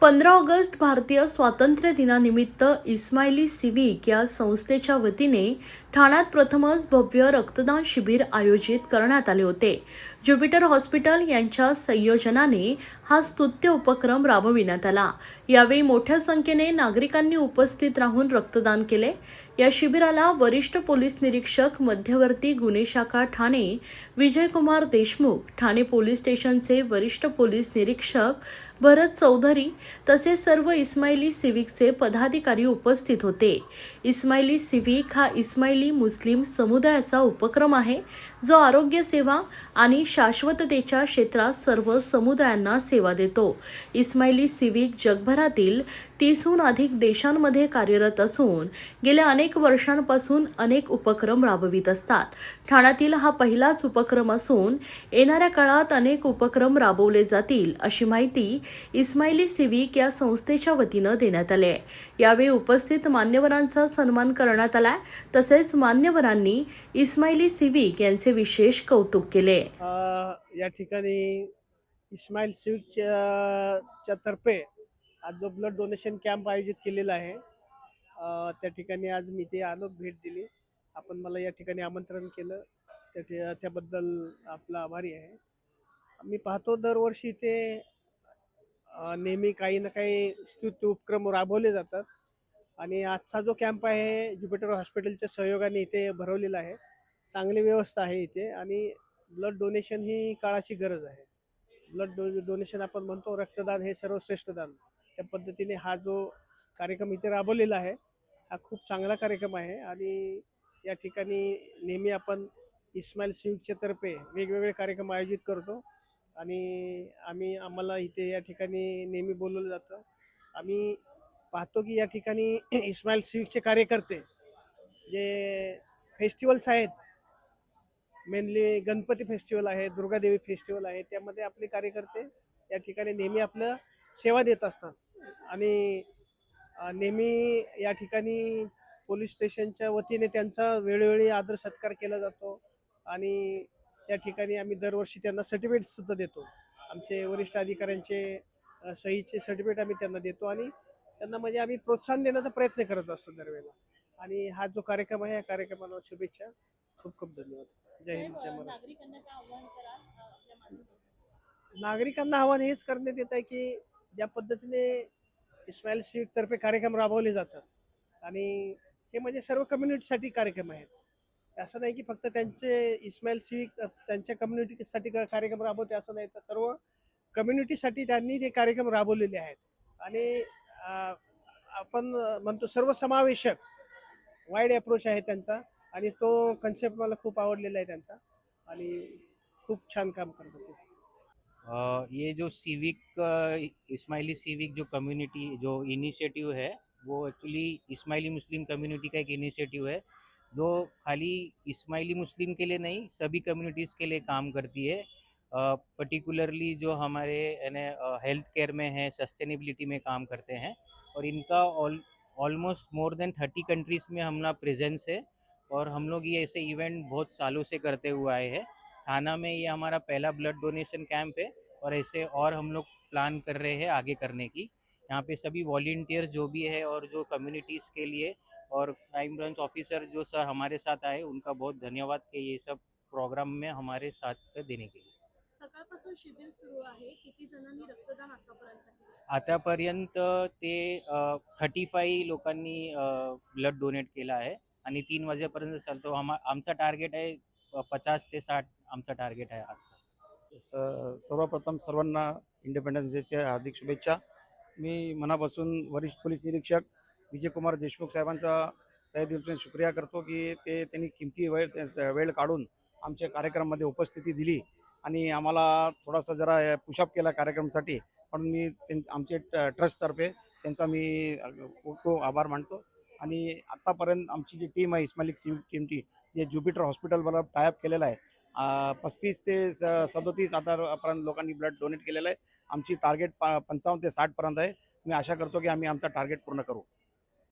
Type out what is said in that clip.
पंधरा ऑगस्ट भारतीय स्वातंत्र्य दिनानिमित्त इस्माइली सिविक या संस्थेच्या वतीने ठाण्यात प्रथमच भव्य रक्तदान शिबिर आयोजित करण्यात आले होते. ज्युपिटर हॉस्पिटल यांच्या संयोजनाने हा स्तुत्य उपक्रम राबविण्यात आला. यावेळी मोठ्या संख्येने नागरिकांनी उपस्थित राहून रक्तदान केले. या शिबिराला वरिष्ठ पोलीस निरीक्षक मध्यवर्ती गुन्हे शाखा ठाणे विजयकुमार देशमुख ठाणे पोलीस स्टेशनचे वरिष्ठ पोलीस निरीक्षक भरत चौधरी तसेच सर्व इस्माइली सिव्हिकचे पदाधिकारी उपस्थित होते. इस्माइली सिविक हा इस्माइली मुस्लिम समुदायाचा उपक्रम आहे जो आरोग्य सेवा आणि शाश्वततेच्या क्षेत्रात सर्व समुदायांना सेवा देतो. इस्माइली सिविक जगभरातील तीसहून अधिक देशांमध्ये कार्यरत असून गेल्या अनेक वर्षांपासून अनेक उपक्रम राबवित असतात. ठाण्यातील हा पहिलाच उपक्रम असून येणाऱ्या काळात अनेक उपक्रम राबवले जातील अशी माहिती इस्माइली सिविक या संस्थेच्या वतीनं देण्यात आली आहे यावेळी उपस्थित मान्यवरांचा सन्मान करण्यात आलाय तसेच मान्यवरांनी इस्माइली सिविक यांचे विशेष कौतुक केले. या ठिकाणी इस्माईल सिविकच्या च्या तर्फे आज जो ब्लड डोनेशन कॅम्प आयोजित केलेला आहे. त्या ठिकाणी आज मी ते आलो भेट दिली. आपण मला या ठिकाणी आमंत्रण केलं. त्या त्याबद्दल आपला आभारी आहे. मी पाहतो दरवर्षी ते नेहमी काही ना काही स्तुत्य उपक्रम राबवले जातात. आणि आजचा जो कॅम्प आहे ज्युपिटर हॉस्पिटलच्या सहयोगाने इथे भरवलेला आहे. चांगली व्यवस्था आहे इथे आणि ब्लड डोनेशन ही काळाची गरज आहे. ब्लड डो डोनेशन आपण म्हणतो रक्तदान हे सर्वश्रेष्ठ दान. त्या पद्धतीने हा जो कार्यक्रम इथे राबवलेला आहे हा खूप चांगला कार्यक्रम आहे आणि या ठिकाणी नेहमी आपण इस्माईल सिविकच्या तर्फे वेगवेगळे कार्यक्रम आयोजित करतो आणि आम्ही आम्हाला इथे या ठिकाणी नेहमी बोलवलं जातं. आम्ही पाहतो की या ठिकाणी इस्माईल सिविकचे कार्यकर्ते जे फेस्टिवल्स आहेत मेनली गणपती फेस्टिवल आहे दुर्गादेवी फेस्टिवल आहे त्यामध्ये आपले कार्यकर्ते या ठिकाणी नेहमी आपलं सेवा देत असतात. आणि नेहमी या ठिकाणी पोलीस स्टेशनच्या वतीने त्यांचा वेळोवेळी आदर सत्कार केला जातो आणि त्या ठिकाणी आम्ही दरवर्षी त्यांना सर्टिफिकेटसुद्धा देतो. आमचे वरिष्ठ अधिकाऱ्यांचे सहीचे सर्टिफिकेट आम्ही त्यांना देतो आणि त्यांना म्हणजे आम्ही प्रोत्साहन देण्याचा प्रयत्न करत असतो दरवेळेला. आणि हा जो कार्यक्रम आहे या कार्यक्रमाला शुभेच्छा. खूप खूप धन्यवाद. जय हिंद जय महाराष्ट्र. नागरिकांना आव्हान हेच करण्यात येत आहे की ज्या पद्धतीने इस्माईल सिविक तर्फे कार्यक्रम राबवले जातात आणि हे म्हणजे सर्व कम्युनिटीसाठी कार्यक्रम आहेत. असं नाही की फक्त त्यांचे इस्माईल सिविक त्यांच्या कम्युनिटीसाठी कार्यक्रम राबवते असं नाही तर सर्व कम्युनिटीसाठी त्यांनी ते कार्यक्रम राबवलेले आहेत. आणि आपण म्हणतो सर्वसमावेशक वाईड अप्रोच आहे त्यांचा आणि तो कन्सेप्ट मला खूप आवडलेला आहे त्यांचा आणि खूप छान काम करत होते ये जो सिविक इस्माइली सिविक जो कम्युनिटी जो इनिशिएटिव है वो एक्चुअली इस्माइली मुस्लिम कम्युनिटी का एक इनिशिएटिव है जो खाली इस्माइली मुस्लिम के लिए नहीं सभी कम्युनिटीज़ के लिए काम करती है। पर्टिकुलरली जो हमारे, यानी हेल्थ केयर में है सस्टेनेबिलिटी में काम करते हैं और इनका all almost more than thirty countries में हमारा प्रेजेंस है और हम लोग ये ऐसे इवेंट बहुत सालों से करते हुए आए हैं। थाना में ये हमारा पहला ब्लड डोनेशन कैंप है और ऐसे और हम लोग प्लान कर रहे हैं आगे करने की। यहाँ पे सभी वॉल्टियर्स जो भी है और जो कम्युनिटीज़ के लिए और क्राइम ब्रांच ऑफिसर जो सर हमारे साथ आए, उनका बहुत धन्यवाद कि ये सब प्रोग्राम में हमारे साथ देने के लिए। सकाळपासून शिबिर सुरू आहे. किती जणांनी रक्तदान आतापर्यंत केलं? आतापर्यंत ते थर्टी फाई लोकांनी ब्लड डोनेट केलं आहे. आणि तीन वाजेपर्यंत चालतो. आमा आमचा टार्गेट आहे पचास ते साठ आमचा टार्गेट आहे आजचा. सर्वप्रथम सर्वांना इंडिपेंडन्स डेच्या हार्दिक शुभेच्छा. मी मनापासून वरिष्ठ पोलीस निरीक्षक विजयकुमार देशमुख साहेबांचा त्या दिवशी शुक्रिया करतो की ते त्यांनी किमती वेळ वेळ काढून आमच्या कार्यक्रमामध्ये उपस्थिती दिली. आणि आम्हाला थोडासा जरा पुशअप केला कार्यक्रमासाठी. म्हणून मी त्यां आमचे ट- ट्रस्टतर्फे त्यांचा मी खूप खूप आभार मानतो. आणि आत्तापर्यंत आमची जी टीम आहे इस्मालिक सिविक टीमची जे ज्युपिटर हॉस्पिटलवर टायअप केलेला आहे पस्तीस ते स- सदोतीस आतापर्यंत लोकांनी ब्लड डोनेट केलेलं आहे. आमची टार्गेट प पंचावन्न ते साठपर्यंत आहे. मी आशा करतो की आम्ही आमचा टार्गेट पूर्ण करू.